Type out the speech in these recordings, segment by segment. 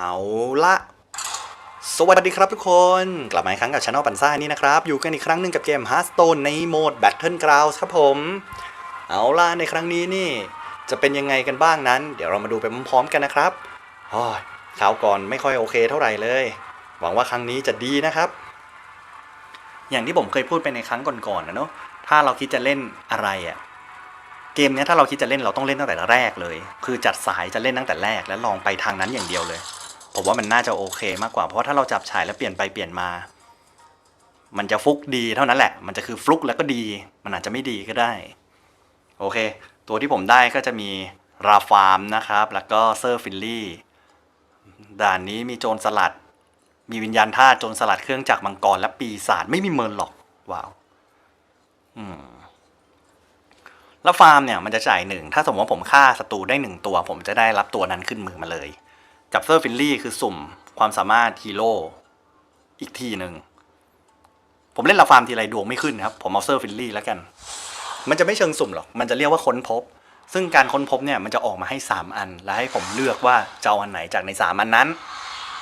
เอาละสวัสดีครับทุกคน กลับมาอีกครั้งกับช anel ปันซ่านี่นะครับ อยู่กันอีกครั้งหนึ่งกับเกม Hearthstone ในโหมด Battlegrounds ครับผม เอาล่ะในครั้งนี้นี่ จะเป็นยังไงกันบ้างนั้น เดี๋ยวเรามาดูไปพร้อมๆกันนะครับโอ้ยคราวก่อนไม่ค่อยโอเคเท่าไหร่เลย หวังว่าครั้งนี้จะดีนะครับ อย่างที่ผมเคยพูดไปในครั้งก่อนๆนะเนาะถ้าเราคิดจะเล่นอะไรอะเกมนี้ถ้าเราคิดจะเล่นเราต้องเล่นตั้งแต่แรกเลย คือจัดสายจะเล่นตั้งแต่แรก แล้วลองไปทางนั้นอย่างเดียวเลย ผมว่ามันน่าจะโอเคมากกว่า เพราะถ้าเราจับฉายแล้วเปลี่ยนไปเปลี่ยนมา มันจะฟุกดีเท่านั้นแหละ มันจะคือฟลุกแล้วก็ดี มันอาจจะไม่ดีก็ได้ โอเค ตัวที่ผมได้ก็จะมีราฟาร์มนะครับ แล้วก็เซอร์ฟิลลี่ ด่านนี้มีโจรสลัด มีวิญญาณธาโจรสลัดเครื่องจักรมังกรและปีศาจไม่มีเมินหรอก ว้าว อืมแล้วฟาร์มเนี่ยมันจะจ่ายหนึ่งถ้าสมมติว่าผมฆ่าศัตรูได้หนึ่งตัว ผมจะได้รับตัวนั้นขึ้นมือมาเลย กับเซอร์ฟิลลี่คือสุ่มความสามารถฮีโร่อีกทีหนึ่ง ผมเล่นลาฟาร์มทีไรดวงไม่ขึ้นครับ ผมเอาเซอร์ฟิลลี่แล้วกัน มันจะไม่เชิงสุ่มหรอก มันจะเรียกว่าค้นพบ ซึ่งการค้นพบเนี่ยมันจะออกมาให้ 3 อัน แล้วให้ผมเลือกว่าจะเอาอันไหนจากใน 3 อันนั้น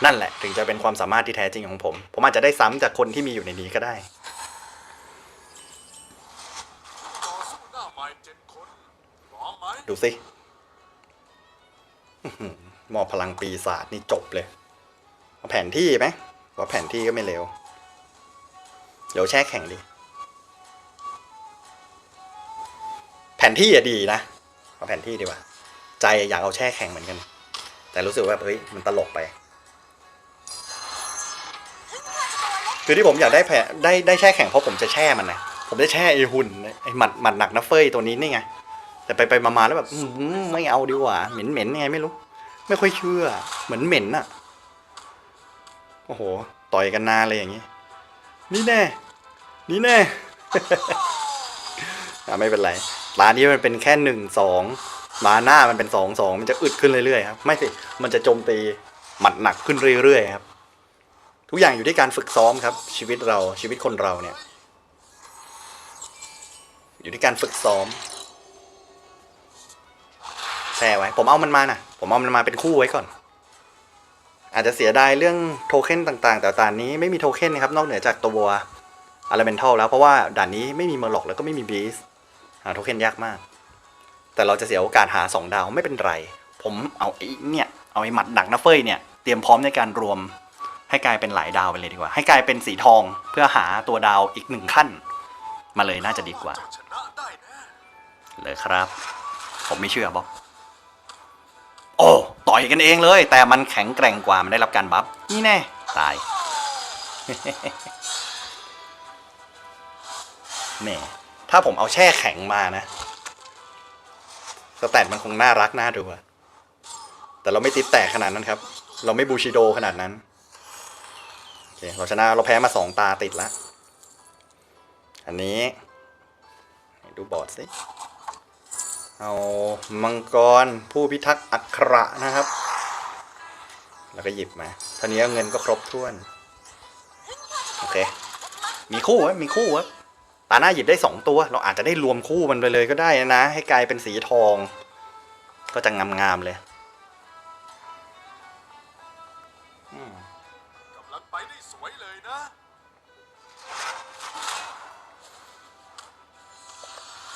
นั่นแหละ ถึงจะเป็นความสามารถที่แท้จริงของผม ผมอาจจะได้ซ้ำจากคนที่มีอยู่ในนี้ก็ได้ดูสิ มอพลังปีศาจนี่จบเลยเอาแผนที่ไหมว่าแผนที่ก็ไม่เร็ว เดี๋ยวแช่แข็งดิแผนที่อะดีนะเอาแผนที่ดีกว่า ใจอยากเอาแช่แข็งเหมือนกัน แต่รู้สึกว่าเฮ้ยมันตลกไป คือที่ผมอยากได้แผนได้ได้แช่แข็งเพราะผมจะแช่มันนะผมจะแช่ไอหุ่นไอหมัดหมัดหนักนะเฟยตัวนี้นี่ไงแต่ไปไปมามาแล้วแบบไม่เอาดีกว่า เหม็นเหม็นยังไงไม่รู้ ไม่ค่อยเชื่อ เหมือนเหม็นอะโอ้โห ต่อยกันนานเลยอย่างนี้ นี่แน่ นี่แน่ไม่เป็นไร ร้านนี้มันเป็นแค่หนึ่งสองมาหน้ามันเป็นสองสองมันจะอึดขึ้นเรื่อยๆครับ ไม่สิ มันจะโจมตีหมัดหนักขึ้นเรื่อยๆครับ ทุกอย่างอยู่ที่การฝึกซ้อมครับ ชีวิตเราชีวิตคนเราเนี่ย อยู่ที่การฝึกซ้อมแช่ไว้ ผมเอามันมาน่ะ ผมเอามันมาเป็นคู่ไว้ก่อน อาจจะเสียดายเรื่องโทเค็นต่างๆ แต่ด่านนี้ไม่มีโทเค็นนะครับ นอกเหนือจากตัวอ l ลเมนทัลแล้วเพราะว่าด่านนี้ไม่มีเมอร์ล็อกแล้วก็ไม่มีบีสหาโทเค็นยากมาก แต่เราจะเสียโอกาสหา 2 ดาวไม่เป็นไร ผมเอาไอ้เนี่ยเอาไอ้หมัดดักนะเฟยเนี่ยเตรียมพร้อมในการรวมให้กลายเป็นหลายดาวไปเลยดีกว่า ให้กลายเป็นสีทองเพื่อหาตัวดาวอีกหนึ่งขั้น มาเลยน่าจะดีกว่าเจ้าชนะได้แน่เลยครับ ผมไม่เชื่อบอก โอ้ต่อยกันเองเลย แต่มันแข็งแกร่งกว่ามันได้รับการบัฟนี่แน่ตายแม่ถ้าผมเอาแช่แข็งมานะสแตทมันคงน่ารักน่าดูอะแต่เราไม่ติดแตกขนาดนั้นครับ เราไม่บูชิโดขนาดนั้นโอเคเราชนะเราแพ้มาสองตาติดละอันนี้ ดูบอร์ดสิ เอามังกรผู้พิทักษ์อัคระนะครับ แล้วก็หยิบมาท่านี้เงินก็ครบถ้วน โอเค มีคู่ไหมมีคู่วะตาหน้าหยิบได้สองตัว เราอาจจะได้รวมคู่มันไปเลยก็ได้นะ ให้กลายเป็นสีทอง ก็จะงามๆเลยกำลังไปได้สวยเลยนะ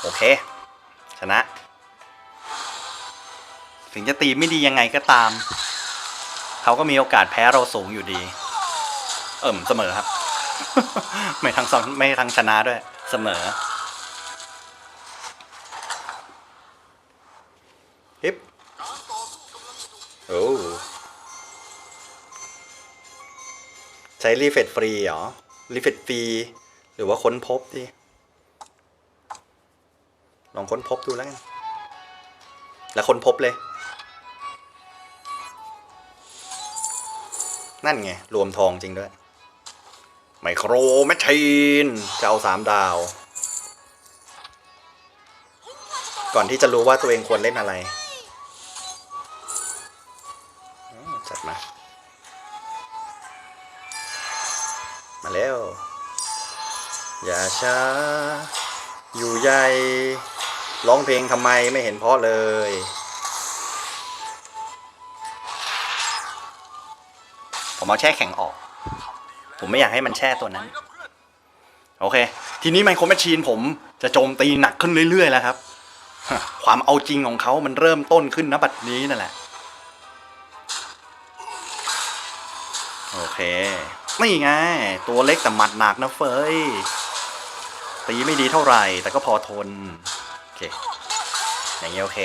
โอเค ชนะ ถึงจะตีไม่ดียังไงก็ตาม เขาก็มีโอกาสแพ้เราสูงอยู่ดี เอิ่มเสมอครับ ไม่ทั้งสองไม่ทั้งชนะด้วย เสมอฮิปโอ้ใช้รีเฟรชฟรีเหรอรีเฟรชฟรี หรือว่าค้นพบดิลองค้นพบดูแล้วกัน แล้วค้นพบเลย นั่นไง รวมทองจริงด้วย ไมโครแมชชีนจะเอาสามดาว ก่อนที่จะรู้ว่าตัวเองควรเล่นอะไร จัดมา มาแล้ว อย่าช้า อยู่ใหญ่ร้องเพลงทำไมไม่เห็นเพราะเลย ผมเอาแช่แข็งออก ผมไม่อยากให้มันแช่ตัวนั้น โอเค ทีนี้ไมโครแมชชีนผมจะโจมตีหนักขึ้นเรื่อยๆแล้วครับ ความเอาจริงของเขามันเริ่มต้นขึ้นนะบัดนี้นั่นแหละ โอเค นี่ไง ตัวเล็กแต่หมัดหนักนะเฟยตีไม่ดีเท่าไหร่ แต่ก็พอทน โอเค อย่างนี้โอเค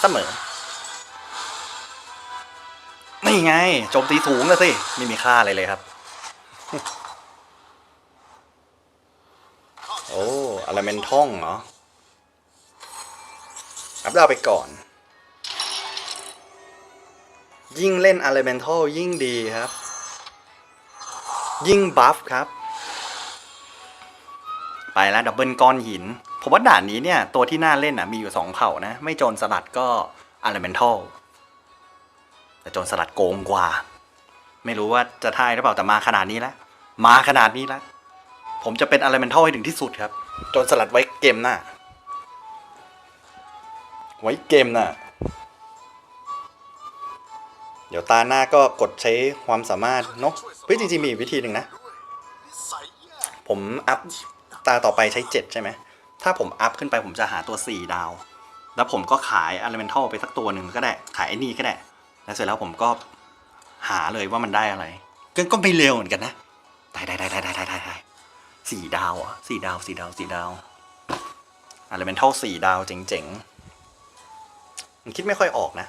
เสมอ นี่ไงโจมตีสูงนะสิ ไม่มีค่าอะไรเลยครับ โอ้อะไรเมนท่องเหรออัพดาวไปก่อน ยิ่งเล่น Elemental ยิ่งดีครับ ยิ่งบัฟครับ ไปแล้วดับเบิลก้อนหิน ผมว่าด่านนี้เนี่ย ตัวที่น่าเล่นอะมีอยู่สองเผ่านะ ไม่โจรสลัดก็ Elemental แต่โจรสลัดโกงกว่า ไม่รู้ว่าจะทายหรือเปล่าแต่มาขนาดนี้แล้วมาขนาดนี้แล้วผมจะเป็น Elemental ให้ถึงที่สุดครับโจรสลัดไว้เกมหน้า ไว้เกมน่ะเดี๋ยวตาหน้าก็กดใช้ความสามารถเนาะเฮ้ยจริงๆมีอีวิธีหนึ่งนะ ผมอัพตาต่อไปใช้ 7 ใช่ไหม ถ้าผมอัพขึ้นไปผมจะหาตัว 4 ดาว แล้วผมก็ขาย Elemental ไปสักตัวหนึ่งก็ได้ ขายไอ้นี่ก็ได้ แล้วเสร็จแล้วผมก็หาเลยว่ามันได้อะไร ก็ก็ไม่เร็วเหมือนกันนะได้ได้ได้ได้ได้ได้ได้สี่ดาวอะสี่ดาวสี่ดาวสี่ดาว Elemental สี่ดาวเจ๋งๆมันคิดไม่ค่อยออกนะ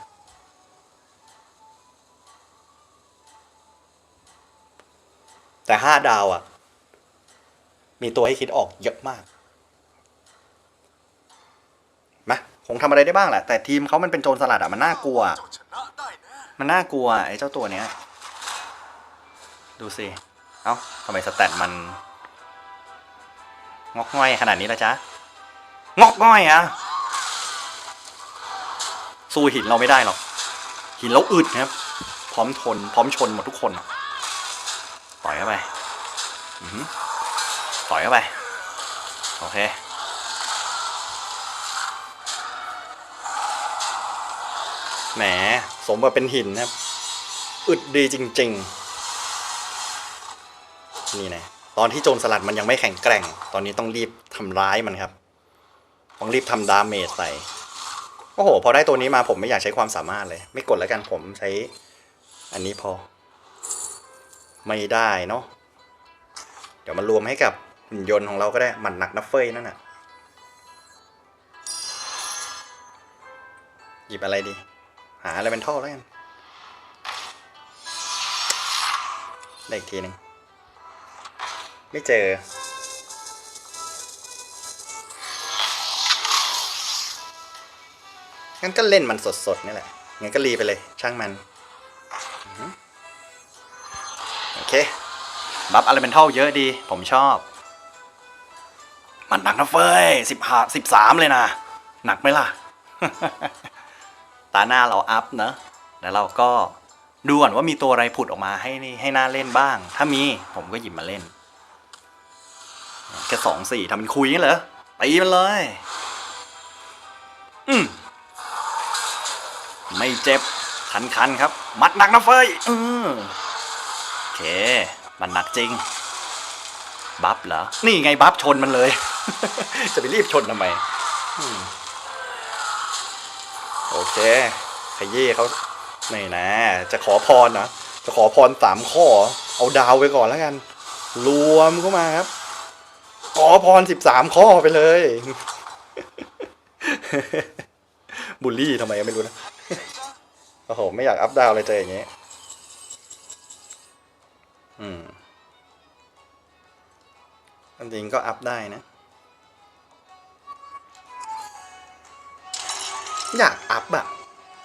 แต่ห้าดาวอะ มีตัวให้คิดออกเยอะมากมาคงทำอะไรได้บ้างแหละ แต่ทีมเขามันเป็นโจรสลัดอะ มันน่ากลัว มันน่ากลัวไอ้เจ้าตัวเนี้ย ดูสิ เอ้าทำไมสแตทมัน งอกง่อยขนาดนี้ละจ๊ะ งอกง่อยอะสู้หินเราไม่ได้หรอก หินเราอึดนะครับ พร้อมทน พร้อมชนหมดทุกคน ต่อยเข้าไปอือหือต่อยเข้าไป โอเคแหม สมกับเป็นหินนะครับ อึดดีจริง ๆ นี่นะตอนที่โจรสลัดมันยังไม่แข็งแกร่ง ตอนนี้ต้องรีบทำร้ายมันครับ ต้องรีบทำดาเมจใส่โอ้โห พอได้ตัวนี้มาผมไม่อยากใช้ความสามารถเลย ไม่กดแล้วกันผมใช้ อันนี้พอ ไม่ได้เนาะเดี๋ยวมารวมให้กับหุ่นยนต์ของเราก็ได้มันหนักนะเฟยนั่นน่ะหยิบอะไรดี หาอะไรเป็นท่อแล้วกัน ได้อีกทีหนึ่งไม่เจอ งั้นก็เล่นมันสดๆ นี่แหละ งั้นก็รีไปเลย ช่างมัน โอเค บัฟอะไรเป็นท่อเยอะดี ผมชอบ มันหนักนะเฟ้ยสิบห้าสิบสามเลยนะ หนักไหมล่ะ ตาหน้าเราอัพเนอะแล้วเราก็ดูก่อนว่ามีตัวอะไรผุดออกมาให้ให้หน่าเล่นบ้าง ถ้ามีผมก็หยิบมาเล่นแค่สองสี่ทำเป็นคุยงั้เหรอตีมันเลย อืมไม่เจ็บคันคันๆครับ มัดหนักนะเฟยอือโอเค มันหนักจริง บัฟเหรอ นี่ไงบัฟชนมันเลย จะไปรีบชนทำไมม โอเค ขยี้เขาไม่นะ จะขอพรนะจะขอพรสามข้อ เอาดาวไปก่อนแล้วกัน รวมเข้ามาครับ ขอพรสิบสามข้อไปเลยบูลลี่ทำไมก็ไม่รู้นะ โอ้โห ไม่อยากอัพดาวเลยเจออย่างนี้อืมจริงก็อัพได้นะ อยากอัพอะ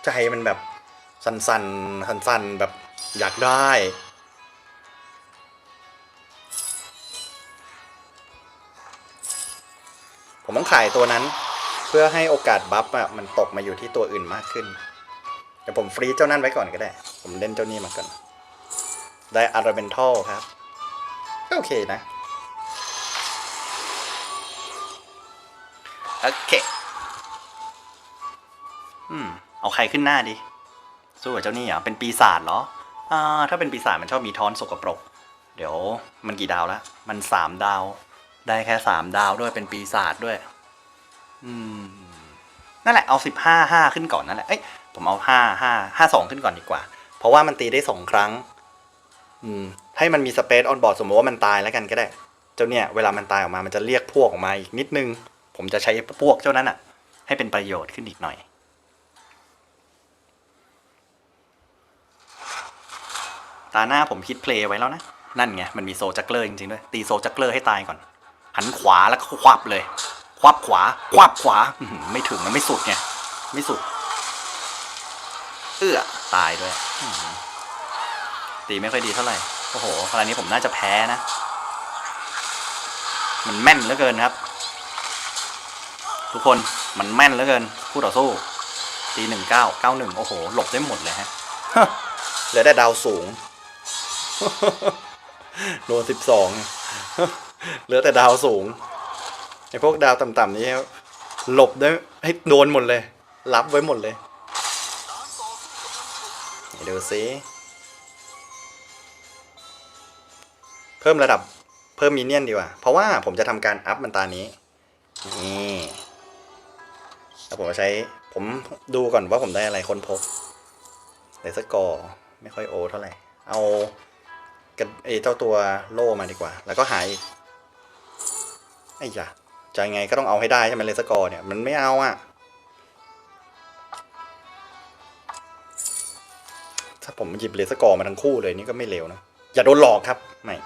ใจมันแบบสันสันสันสันๆแบบอยากได้ ผมต้องขายตัวนั้น เพื่อให้โอกาสบัฟอะมันตกมาอยู่ที่ตัวอื่นมากขึ้นเดี๋ยวผมฟรีเจ้านั่นไว้ก่อนก็ได้ ผมเล่นเจ้านี้มาก่อน ได้อาร์เบนทัลครับ ก็โอเคนะ โอเค อืม เอาใครขึ้นหน้าดิ สู้กับเจ้านี่เหรอเป็นปีศาจเหรอ อ่า ถ้าเป็นปีศาจมันชอบมีทอนสกปรก เดี๋ยวมันกี่ดาวแล้วมันสามดาว ได้แค่สามดาวด้วยเป็นปีศาจด้วย อืม นั่นแหละเอาสิบห้าห้าขึ้นก่อนนั่นแหละ เอ้ย ผมเอาห้าห้าห้าสองขึ้นก่อนดีกว่า เพราะว่ามันตีได้สองครั้ง อืม ให้มันมีสเปซออนบอร์ดสมมติว่ามันตายแล้วกันก็ได้ เจ้าเนี่ยเวลามันตายออกมามันจะเรียกพวกออกมาอีกนิดนึง ผมจะใช้พวกเจ้านั้นอะ ให้เป็นประโยชน์ขึ้นอีกหน่อย ตาหน้าผมคิดเพลย์ไว้แล้วนะ นั่นไง มันมีโซจักเกอร์จริงๆด้วย ตีโซจักเกอร์ให้ตายก่อน หันขวาแล้วก็ควับเลย ควับขวา ควับขวา ไม่ถึงมันไม่สุดไง ไม่สุด เอื้อ ตายด้วย ตีไม่ค่อยดีเท่าไหร่ โอ้โห คราวนี้ผมน่าจะแพ้นะ มันแม่นเหลือเกินครับ ทุกคน มันแม่นเหลือเกิน คู่ต่อสู้ ตีหนึ่งเก้าเก้าหนึ่งโอ้โห หลบได้หมดเลยฮะเหลือแต่ดาวสูง โดนสิบสองเหลือแต่ดาวสูงไอพวกดาวต่ำๆนี้หลบได้ให้โดนหมดเลย รับไว้หมดเลยไหนดูซิเพิ่มระดับเพิ่มมินเนี่ยนดีกว่า เพราะว่าผมจะทำการอัพมันตานี้นี่แล้วผมใช้ผมดูก่อนว่าผมได้อะไรค้นพบเลสกอร์ไม่ค่อยโอเท่าไหร่ เอา กระเอเจ้าตัวโล่มาดีกว่า แล้วก็หายไอ้ยะจะยังไงก็ต้องเอาให้ได้ใช่ไหมเลสกอร์เนี่ย มันไม่เอาอะถ้าผมหยิบเลสกอร์มาทั้งคู่เลยนี่ก็ไม่เลวนะ อย่าโดนหลอกครับ ไม่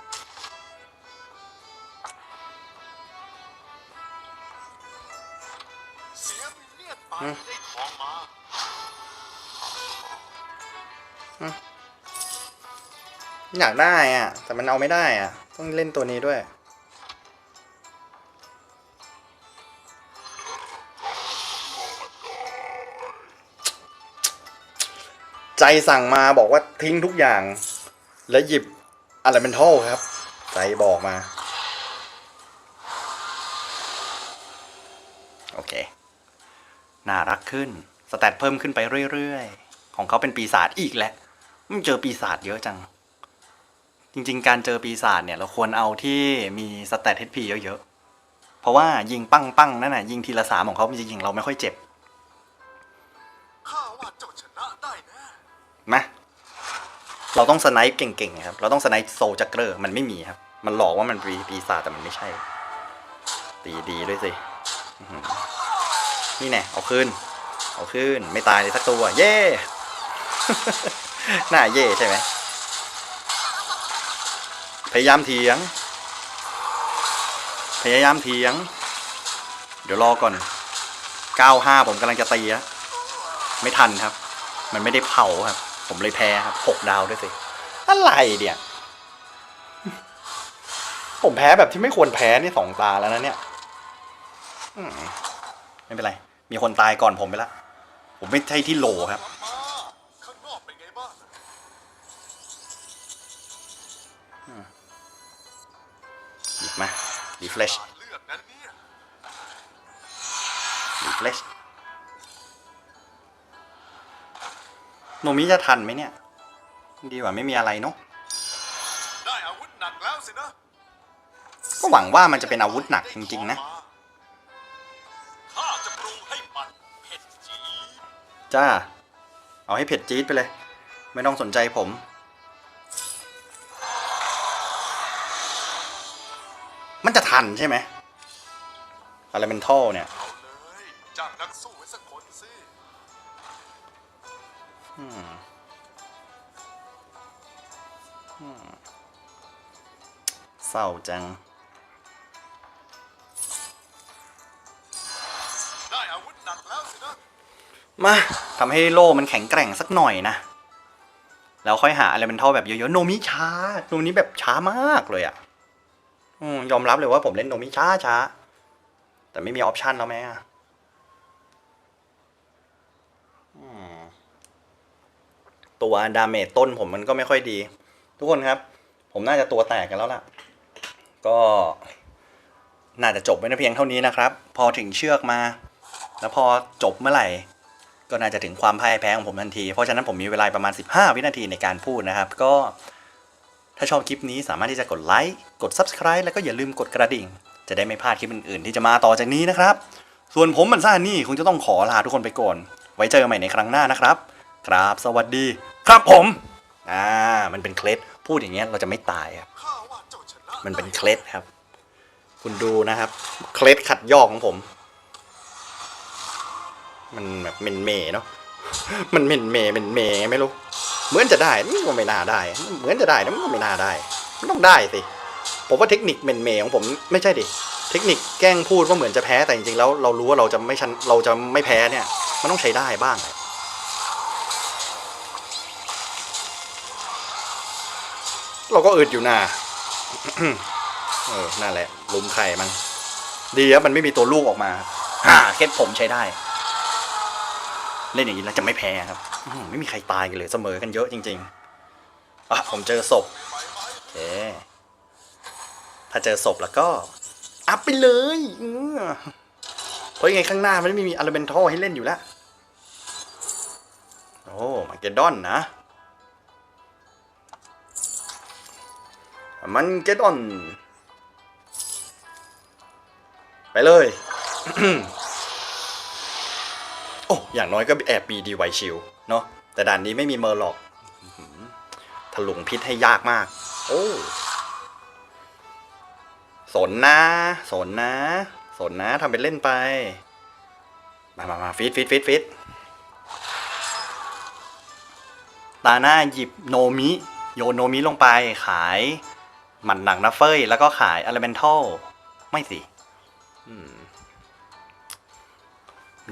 เอยากได้อะแต่มันเอาไม่ได้อะต้องเล่นตัวนี้ด้วย ใจสั่งมาบอกว่าทิ้งทุกอย่าง แล้วหยิบอะไรเป็นท่อครับ ใจบอกมา โอเค น่ารักขึ้น สแตทเพิ่มขึ้นไปเรื่อยๆ ของเขาเป็นปีศาจอีกแล้วมันเจอปีศาจเยอะจัง จริง ๆ การเจอปีศาจเนี่ยเราควรเอาที่มีสแตท HP เยอะๆ เพราะว่ายิงปั้งปั้งๆนั่นน่ะยิงทีละสามของเขามันจะยิงเราไม่ค่อยเจ็บข้าว่าเจ้าชนะได้แน่มาเราต้องสไนป์เก่งๆครับ เราต้องสไนป์โซจักเกอร์มันไม่มีครับ มันหลอกว่ามันปีปีศาจแต่มันไม่ใช่ ตีดีด้วยสิอื้อหือนี่แน่เอาขึ้น เอาขึ้น ไม่ตายเลยสักตัว เย่ หน้าเย่ใช่ไหม พยายามเถียง พยายามเถียง เดี๋ยวรอก่อน 95 ผมกำลังจะตีแล้วไม่ทันครับ มันไม่ได้เผาครับ ผมเลยแพ้ครับหกดาวด้วยสิ อะไรเนี่ย ผมแพ้แบบที่ไม่ควรแพ้นี่สองตาแล้วนะเนี่ยไม่เป็นไร มีคนตายก่อนผมไปล้วผมไม่ใช่ที่โหลครับ มา refresh ขาดเลือดนั้นเนี่ย refresh โนมิจะทันไหมเนี่ย ดีกว่าไม่มีอะไรเนาะได้อาวุธหนักแล้วสินะก็หวังว่ามันจะเป็นอาวุธหนักจริง ๆ นะข้าจะปรุงให้มันเผ็ดจี๊ดจ้า เอาให้เผ็ดจี๊ดไปเลย ไม่ต้องสนใจผม จะทันใช่ไหมอะไรเป็นท่อเนี่ยเอาเลยจ้างนักสู้ไว้สักคนสิอืมอืมเศร้าจัง ได้อาวุธหนักแล้วสินะมาทำให้โล่มันแข็งแกร่งสักหน่อยนะ แล้วค่อยหาอะไรเป็นท่อแบบเยอะๆ โนมิช้าโนมิแบบช้ามากเลยอะ่ะ ยอมรับเลยว่าผมเล่นโนมิช้าช้า แต่ไม่มีออปชันแล้วไหมอะตัวดาเมจต้นผมมันก็ไม่ค่อยดี ทุกคนครับ ผมน่าจะตัวแตกกันแล้วล่ะ ก็น่าจะจบไว้ในเพียงเท่านี้นะครับ พอถึงเชือกมา แล้วพอจบเมื่อไหร่ก็ก็น่าจะถึงความพ่ายแพ้ของผมทันที เพราะฉะนั้นผมมีเวลาประมาณ 15 วินาทีในการพูดนะครับ ก็ ถ้าชอบคลิปนี้สามารถที่จะกดไลค์ กด Subscribe แล้วก็อย่าลืมกดกระดิ่ง จะได้ไม่พลาดคลิปอื่นๆ ที่จะมาต่อจากนี้นะครับ ส่วนผมมันซ่านี่คงจะต้องขอลาทุกคนไปก่อน ไว้เจอกันใหม่ในครั้งหน้านะครับ ครับ สวัสดี ครับผม อ่า มันเป็นเคล็ด พูดอย่างเงี้ยเราจะไม่ตายครับข้าว่าเจ้าชนะมันเป็นเคล็ดครับ คุณดูนะครับ เคล็ดขัดยอกของผม มันแบบเมนเมเนาะ มันเมนเมเมนเมไม่รู้ เหมือนจะได้มันก็ไม่น่าได้ เหมือนจะได้นะมันก็ไม่น่าได้ มันต้องได้สิ ผมว่าเทคนิคเมนเมของผมไม่ใช่ดิ เทคนิคแกล้งพูดว่าเหมือนจะแพ้แต่จริงๆแล้วเรารู้ว่าเราจะไม่ชันเราจะไม่แพ้เนี่ย มันต้องใช้ได้บ้างเราก็อึดอยู่นะเออนั่นแหละลุมไข่มัน ดีครับมันไม่มีตัวลูกออกมาฮ่าเคล็ดผมใช้ได้ เล่นอย่างนี้แล้วจะไม่แพ้ครับอื้อหือไม่มีใครตายกันเลยเสมอกันเยอะจริงๆอะผมเจอศพโอเคถ้าเจอศพแล้วก็อัพไปเลยอื้อเพราะยังไงข้างหน้ามันไม่มีอ l ลเ e นท l ให้เล่นอยู่แล้วโอ้มาเกดดอนนะมันเกดดอน ไปเลย โอ้อย่างน้อยก็แอบมีดีไวชิลเนาะแต่ด่านนี้ไม่มีเมอร์หรอกถลุงพิษให้ยากมาก โอ้สนนะ สนนะ สนนะทำเป็นเล่นไป มามามาฟิตฟิตฟิตฟิตตาหน้าหยิบโนมิ โยนโนมิลงไปขายหมันหนังนะเฟยแล้วก็ขายอลเมนทัลไม่สิ อืม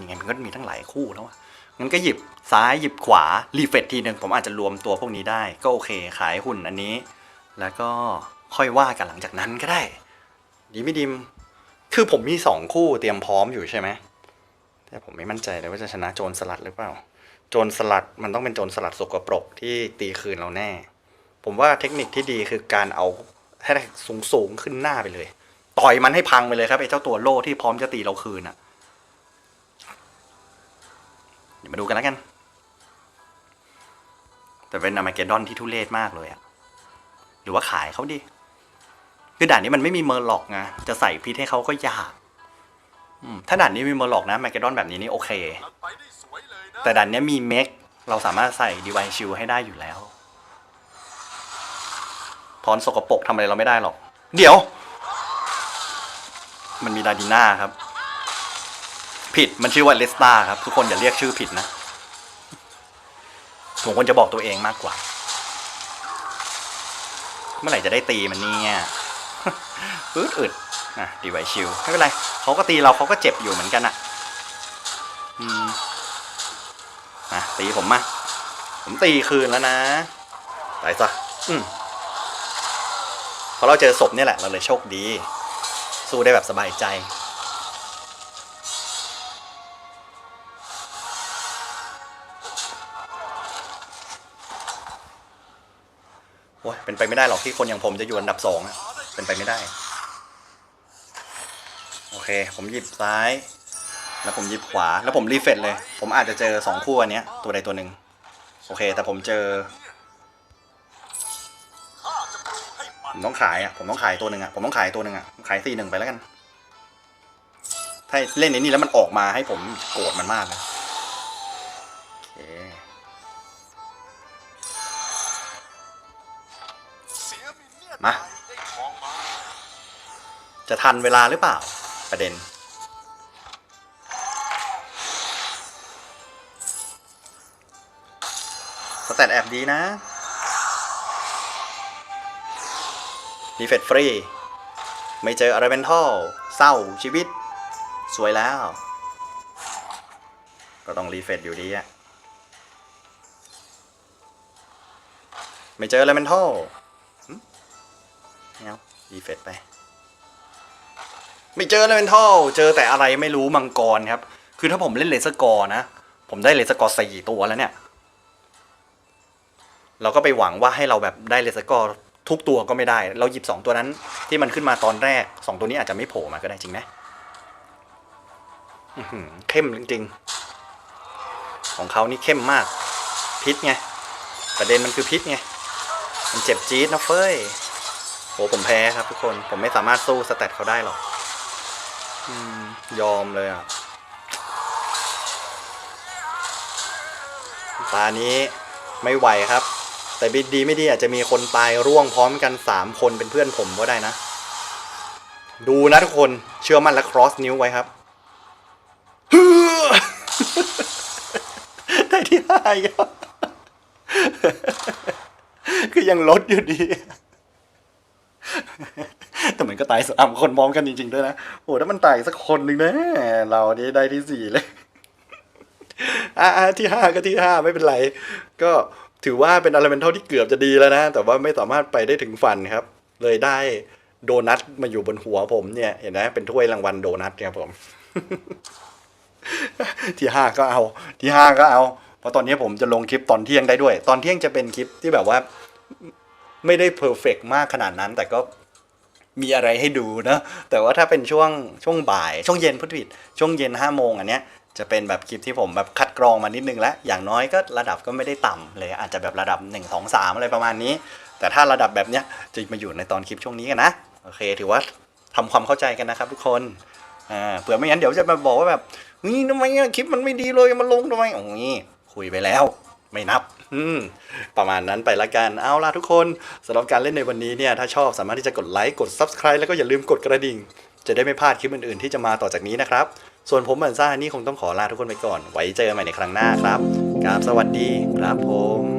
ยังไงมันก็มีทั้งหลายคู่แล้วอะงั้นก็หยิบซ้ายหยิบขวารีเฟรชทีหนึ่งผมอาจจะรวมตัวพวกนี้ได้ ก็โอเคขายหุ่นอันนี้ แล้วก็ค่อยว่ากันหลังจากนั้นก็ได้ ดีไม่ดิมคือผมมีสองคู่เตรียมพร้อมอยู่ใช่ไหมแต่ผมไม่มั่นใจเลยว่าจะชนะโจรสลัดหรือเปล่า โจรสลัดมันต้องเป็นโจรสลัดสกปรกที่ตีคืนเราแน่ ผมว่าเทคนิคที่ดีคือการเอาให้สูงสูงๆขึ้นหน้าไปเลย ต่อยมันให้พังไปเลยครับไอ้เจ้าตัวโล่ที่พร้อมจะตีเราคืนอะดี๋ยว มาดูกันแล้วกัน แต่เป็นอ m ม g เกดดอนที่ทุเรศมากเลยอะหรือว่าขายเขาดิ คือด่านนี้มันไม่มีเมอร์ล็อกไงจะใส่พิษให้เขาก็ยากถ้าด่านนี้มีเมอร์ล็อกนะแมกเกดอนแบบนี้นี่โอเค แต่ด่านนี้มีเม็กเราสามารถใส่ดีไวชิลให้ได้อยู่แล้วถอนสกปรกทำอะไรเราไม่ได้หรอก เดี๋ยว มันมีดาดิน่าครับ ผิดมันชื่อว่าเลสตาครับ ทุกคนอย่าเรียกชื่อผิดนะ ผมควรจะบอกตัวเองมากกว่า เมื่อไหร่จะได้ตีมันเนี่ยอืดอึดอะดีไวชิลไม่เป็นไรเขาก็ตีเราเขาก็เจ็บอยู่เหมือนกันอะอืมมาตีผมมาผมตีคืนแล้วนะไปซะอืมพอเราเจอศพเนี่ยแหละ เราเลยโชคดี สู้ได้แบบสบายใจ ไปไม่ได้หรอกที่คนอย่างผมจะอยู่อันดับสองเป็นไปไม่ได้ โอเค ผมหยิบซ้าย แล้วผมหยิบขวา แล้วผมรีเฟรชเลย ผมอาจจะเจอสองคู่อันเนี้ย ตัวใดตัวหนึ่งโอเค แต่ผมเจอ ผมต้องขายอะ ผมต้องขายตัวหนึ่งอะ ผมต้องขายตัวหนึ่งอะ ขายสี่หนึ่งไปแล้วกัน ถ้าเล่นในนี้แล้วมันออกมาให้ผมโกรธมันมากเลย จะทันเวลาหรือเปล่าประเด็น สแตทแอบดีนะดีเฟตฟรี ไม่เจออะไรเป็นท่อเศร้าชีวิต สวยแล้ว ก็ต้องรีเฟตอยู่ดีอะไม่เจออะไรเป็นท่อไม่เอารีเฟตไป ไม่เจอเลยเป็นท่อเจอแต่อะไรไม่รู้มังกรครับ คือถ้าผมเล่นเลเซอร์กอร์นะ ผมได้เลเซอร์กอร์สี่ตัวแล้วเนี่ย เราก็ไปหวังว่าให้เราแบบได้เลเซอร์กอร์ทุกตัวก็ไม่ได้ เราหยิบสองตัวนั้นที่มันขึ้นมาตอนแรกสองตัวนี้อาจจะไม่โผล่มาก็ได้จริงไหมเข้มจริงของเขานี่เข้มมาก พิษไง ประเด็นมันคือพิษไง มันเจ็บจี๊ดนะเฟ้ยโหผมแพ้ครับทุกคน ผมไม่สามารถสู้สแตทเขาได้หรอก ยอมเลยอะตานี้ไม่ไหวครับ แต่บิดดีไม่ดีอาจจะมีคนตายร่วงพร้อมกันสามคนเป็นเพื่อนผมก็ได้นะ ดูนะทุกคนเชื่อมั่นและ cross นิ้วไว้ครับได้ที่ห้าอีกแล้วคือยังลดอยู่ดี แต่มันก็ตายสามคนพร้อมกันจริงๆด้วยนะโอ้ถ้ามันตายสักคนหนึ่งนะเรานี่ได้ที่สี่เลยอ่าที่ห้าก็ที่ห้าไม่เป็นไร ก็ถือว่าเป็นอะไรเป็นเท่าที่เกือบจะดีแล้วนะ แต่ว่าไม่สามารถไปได้ถึงฟันครับ เลยได้โดนัทมาอยู่บนหัวผมเนี่ยเห็นไหมเป็นถ้วยรางวัลโดนัทเนี่ยผม ที่ห้าก็เอา ที่ห้าก็เอา เพราะตอนนี้ผมจะลงคลิปตอนเที่ยงได้ด้วย ตอนเที่ยงจะเป็นคลิปที่แบบว่า ไม่ได้เพอร์เฟกมากขนาดนั้น แต่ก็ มีอะไรให้ดูนะแต่ว่าถ้าเป็นช่วงช่วงบ่าย ช่วงเย็นพุทธวิดช่วงเย็นห้าโมงอันเนี้ยจะเป็นแบบคลิปที่ผมแบบคัดกรองมานิดนึงแล้วอย่างน้อยก็ระดับก็ไม่ได้ต่ำเลยอาจจะแบบระดับ 1 2 3 อะไรประมาณนี้ แต่ถ้าระดับแบบเนี้ยจะมาอยู่ในตอนคลิปช่วงนี้กันนะโอเค ถือว่าทำความเข้าใจกันนะครับทุกคนอ่าเผื่อไม่งั้นเดี๋ยวจะมาบอกว่าแบบเฮ้ยทำไมคลิปมันไม่ดีเลยมันลงทำไมโอ้ยคุยไปแล้ว ไม่นับประมาณนั้นไปละกัน เอาล่ะทุกคนสำหรับการเล่นในวันนี้เนี่ย ถ้าชอบสามารถที่จะกดไลค์กด Subscribe แล้วก็อย่าลืมกดกระดิ่ง จะได้ไม่พลาดคลิปอื่นๆ ที่จะมาต่อจากนี้นะครับ ส่วนผมเหมือนซ่านี่คงต้องขอลาทุกคนไปก่อน ไว้เจอกันใหม่ในครั้งหน้าครับกราบสวัสดีครับผม